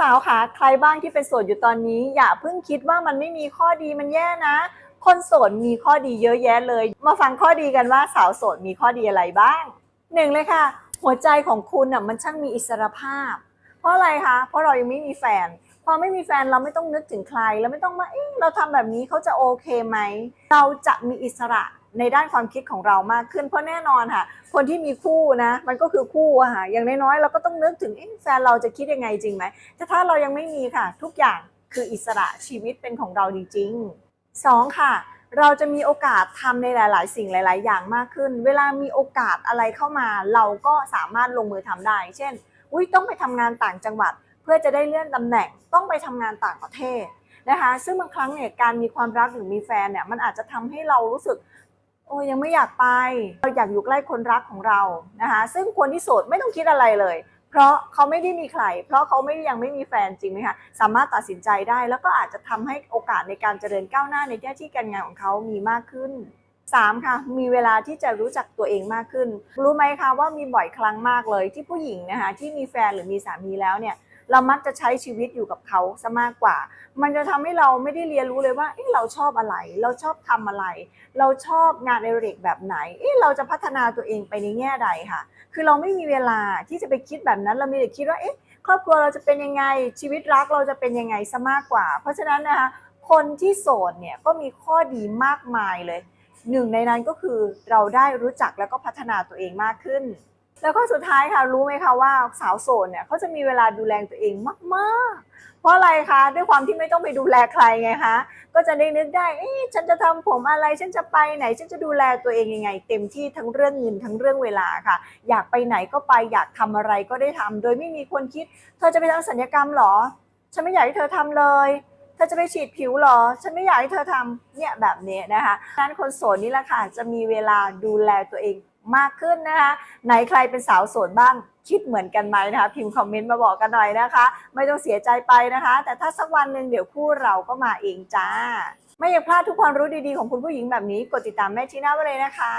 สาวๆค่ะใครบ้างที่เป็นโสดอยู่ตอนนี้ อย่าเพิ่งคิดว่ามันไม่มีข้อดีมันแย่นะ คนโสดมีข้อดีเยอะแยะเลย มาฟังข้อดีกันว่าสาวโสดมีข้อดีอะไรบ้างหนึ่งเลยค่ะ หัวใจของคุณน่ะมันช่างมีอิสรภาพ เพราะอะไรคะเพราะเรายังไม่มีแฟนพอไม่มีแฟนเราไม่ต้องนึกถึงใครแล้วไม่ต้องมาเอ๊ะเราทำแบบนี้เขาจะโอเคไหมเราจะมีอิสระ ในด้านความคิดของเรามากขึ้น เพราะแน่นอนค่ะ คนที่มีคู่นะ มันก็คือคู่อะค่ะอย่างน้อยๆเราก็ต้องนึกถึงแฟนเราจะคิดยังไงจริงไหมแต่ถ้าเรายังไม่มีค่ะ ทุกอย่างคืออิสระชีวิตเป็นของเราจริงๆสองค่ะเราจะมีโอกาสทำในหลาย ๆ สิ่งหลาย ๆ อย่างมากขึ้น เวลามีโอกาสอะไรเข้ามา เราก็สามารถลงมือทำได้ เช่น อุ้ยต้องไปทำงานต่างจังหวัด เพื่อจะได้เลื่อนตำแหน่ง ต้องไปทำงานต่างประเทศนะคะ ซึ่งบางครั้งเนี่ยการมีความรักหรือมีแฟนเนี่ยมันอาจจะทำให้เรารู้สึก โอ้ยังไม่อยากไป เราอยากอยู่ใกล้คนรักของเรานะคะซึ่งคนที่โสดไม่ต้องคิดอะไรเลย เพราะเขาไม่ได้มีใคร เพราะเขาไม่ยังไม่มีแฟนจริงไหมคะสามารถตัดสินใจได้แล้วก็อาจจะทำให้โอกาสในการเจริญก้าวหน้าในหน้าที่การงานของเขามีมากขึ้น 3. ค่ะมีเวลาที่จะรู้จักตัวเองมากขึ้น รู้ไหมคะว่ามีบ่อยครั้งมากเลยที่ผู้หญิงนะคะที่มีแฟนหรือมีสามีแล้วเนี่ย เรามักจะใช้ชีวิตอยู่กับเขาซะมากกว่า มันจะทำให้เราไม่ได้เรียนรู้เลยว่าเอ๊ะเราชอบอะไร เราชอบทำอะไร เราชอบงานอดิเรกแบบไหนเอ๊ะเราจะพัฒนาตัวเองไปในแง่ใดค่ะ คือเราไม่มีเวลาที่จะไปคิดแบบนั้น เรามีแต่คิดว่าเอ๊ะครอบครัวเราจะเป็นยังไงชีวิตรักเราจะเป็นยังไงซะมากกว่า เพราะฉะนั้นนะคะคนที่โสดเนี่ยก็มีข้อดีมากมายเลยหนึ่งในนั้นก็คือเราได้รู้จักแล้วก็พัฒนาตัวเองมากขึ้น แล้วก็สุดท้ายค่ะรู้ไหมคะว่าสาวโสดเนี่ยเขาจะมีเวลาดูแลตัวเองมากๆ เพราะอะไรคะด้วยความที่ไม่ต้องไปดูแลใครไงคะก็จะได้นึกได้เอ๊ะฉันจะทำผมอะไรฉันจะไปไหน ฉันจะดูแลตัวเองยังไง เต็มที่ทั้งเรื่องเงินทั้งเรื่องเวลาค่ะ อยากไปไหนก็ไปอยากทำอะไรก็ได้ทำโดยไม่มีคนคิด เธอจะไปทำศัลยกรรมเหรอ ฉันไม่อยากให้เธอทำเลยเธอจะไปฉีดผิวเหรอ ฉันไม่อยากให้เธอทำเนี่ยแบบนี้นะคะดังนั้นคนโสดนี่แหละค่ะ จะมีเวลาดูแลตัวเอง มากขึ้นนะคะ ไหนใครเป็นสาวโสดบ้างคิดเหมือนกันไหมนะคะ พิมพ์คอมเมนต์มาบอกกันหน่อยนะคะ ไม่ต้องเสียใจไปนะคะ แต่ถ้าสักวันหนึ่งเดี๋ยวคู่เราก็มาเองจ้า ไม่อยากพลาดทุกความรู้ดีๆของคุณผู้หญิงแบบนี้ กดติดตามแม่ชีน่าไว้เลยนะคะ